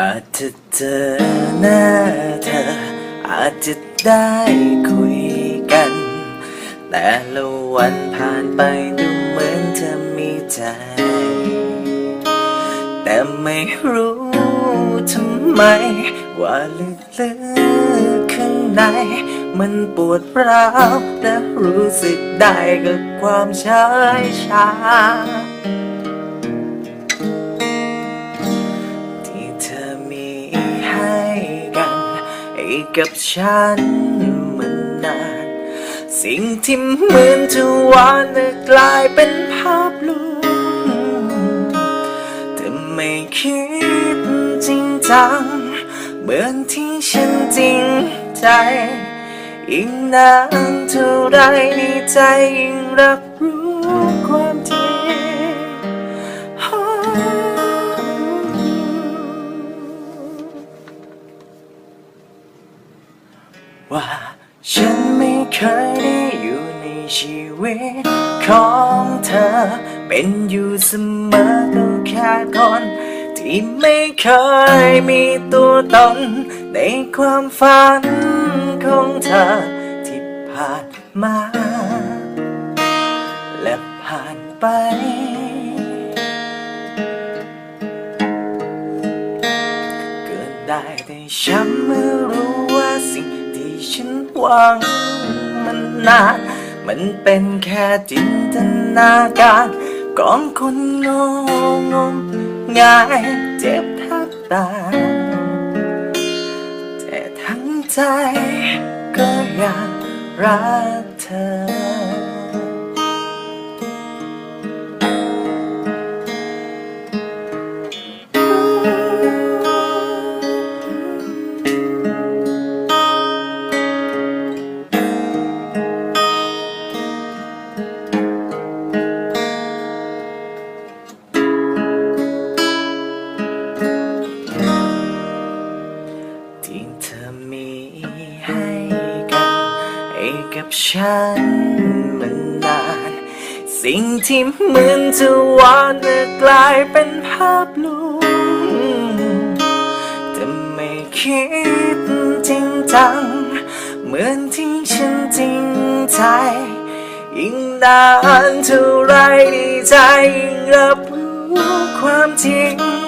ถ้าเจอหน้าเธอ อาจจะได้คุยกัน แต่ละวันผ่านไปดูเหมือนเธอมีใจ แต่ไม่รู้ทำไม ว่าลึกๆข้างใน มันปวดร้าวและรู้สึกได้กับความเฉยชา กับฉันมันนาน สิ่งที่เหมือนจะหวานแต่กลายเป็นภาพลวงเธอไม่คิดจริงจัง เหมือนที่ฉันจริงใจ ยิ่งนานเท่าไรในใจยิ่งรับรู้ ว่าฉันไม่เคยได้อยู่ในชีวิตของเธอ เป็นอยู่เสมอก็แค่คนที่ไม่เคยมีตัวตน ในความฝันของเธอที่ผ่านมา และผ่านไป เกินได้แต่ฉันเมื่อรู้ วังมันนาน มันเป็นแค่จินตนาการของคนโง่งมงายเจ็บแทบตายแต่ทั้งใจก็อยากรักเธอ กับฉันมันนาน สิ่งที่เหมือนจะวานแต่กลายเป็นภาพลวงแต่ไม่คิดจริงจัง เหมือนที่ฉันจริงใจยิ่งนานเท่าไรดีใจยิ่งรับรู้ความจริง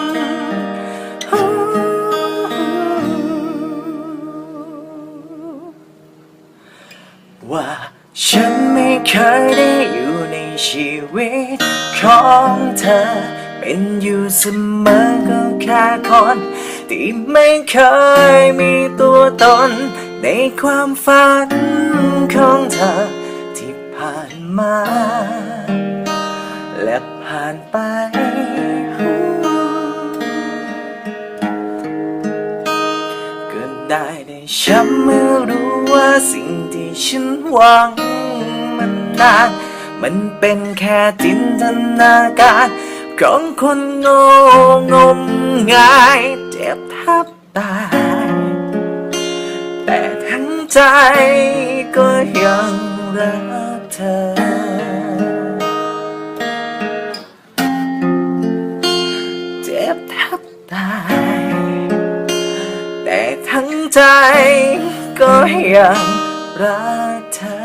เคยได้อยู่ในชีวิตของเธอ เป็นอยู่เสมอก็แค่คนที่ไม่เคยมีตัวตน ในความฝันของเธอ ที่ผ่านมา และผ่านไปเกินได้ได้ฉันเมื่อรู้ว่าสิ่งที่ฉันหวัง นาน มันเป็นแค่จินตนาการของคนโง่งมงายเจ็บแทบตายแต่ทั้งใจก็ยังรักเธอ เจ็บแทบตายแต่ทั้งใจก็ยังรักเธอ